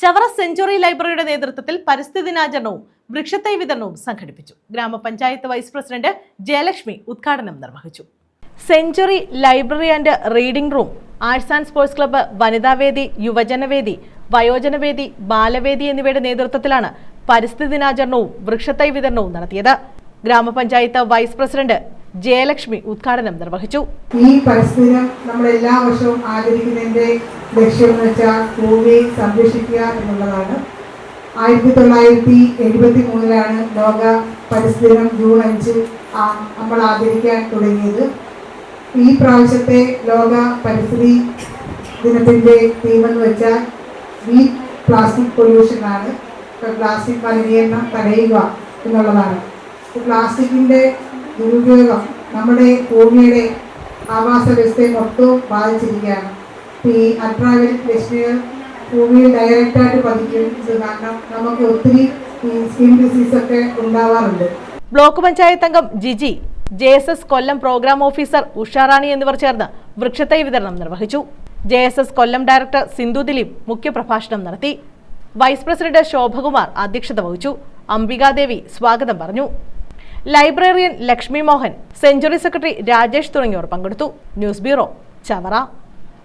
Chavara century ലൈബ്രറിയുടെ നേതൃത്വത്തിൽ പരിസ്ഥിതി ദിനാചരണവും വൃക്ഷത്തൈ വിതരണവും സംഘടിപ്പിച്ചു. ഗ്രാമപഞ്ചായത്ത് വൈസ് പ്രസിഡന്റ് ജയലക്ഷ്മി ഉദ്ഘാടനം നിർവഹിച്ചു. Century library and reading room arts and sports club വനിതാവേദി യുവജനവേദി വയോജനവേദി ബാലവേദി എന്നിവയുടെ നേതൃത്വത്തിലാണ് പരിസ്ഥിതി ദിനാചരണവും വൃക്ഷത്തൈ വിതരണവും നടത്തിയത്. ഗ്രാമപഞ്ചായത്ത് വൈസ് പ്രസിഡന്റ് ജയലക്ഷ്മി ഉദ്ഘാടനം നിർവഹിച്ചു. ഈ പരിസ്ഥിതി നമ്മൾ എല്ലാ വർഷവും ആചരിക്കുന്നതിന്റെ ലക്ഷ്യം എന്ന് വെച്ചാൽ ഭൂമിയെ സംരക്ഷിക്കുക എന്നുള്ളതാണ്. ആയിരത്തി തൊള്ളായിരത്തി എഴുപത്തി മൂന്നിലാണ് ലോക പരിസ്ഥിതി ദിനം ജൂൺ അഞ്ച് നമ്മൾ ആചരിക്കാൻ തുടങ്ങിയത്. ഈ പ്രാവശ്യത്തെ ലോക പരിസ്ഥിതി ദിനത്തിന്റെ തീം എന്ന് വെച്ചാൽ വി പ്ലാസ്റ്റിക് ഇപ്പൊ പ്ലാസ്റ്റിക് മലിനീകരണം തടയുക എന്നുള്ളതാണ്. പ്ലാസ്റ്റിക്കിന്റെ ദുരുപയോഗം നമ്മുടെ ഭൂമിയുടെ ആവാസ വ്യവസ്ഥയെ മൊത്തവും ബാധിച്ചിരിക്കുകയാണ്. ഈ അൾട്രാവയലറ്റ് രശ്മികൾ ഭൂമിയിൽ ഡയറക്റ്റായിട്ട് പതിക്കും. ഇത് കാരണം നമുക്ക് ഒത്തിരി സ്കിൻ ഡിസീസ് ഒക്കെ ഉണ്ടാവാറുണ്ട്. ബ്ലോക്ക് പഞ്ചായത്ത് അംഗം Jiji J S S Kollam programme officer Usharani എന്നിവർ ചേർന്ന് വൃക്ഷത്തൈ വിതരണം നിർവഹിച്ചു. J S S Kollam director Sindhu Dileep മുഖ്യപ്രഭാഷണം നടത്തി. വൈസ് പ്രസിഡന്റ് ശോഭകുമാർ അധ്യക്ഷത വഹിച്ചു. അംബികാദേവി സ്വാഗതം പറഞ്ഞു. Librarian Lakshmi Mohan century secretary Rajesh തുടങ്ങിയവർ പങ്കെടുത്തു. News bureau Chavara.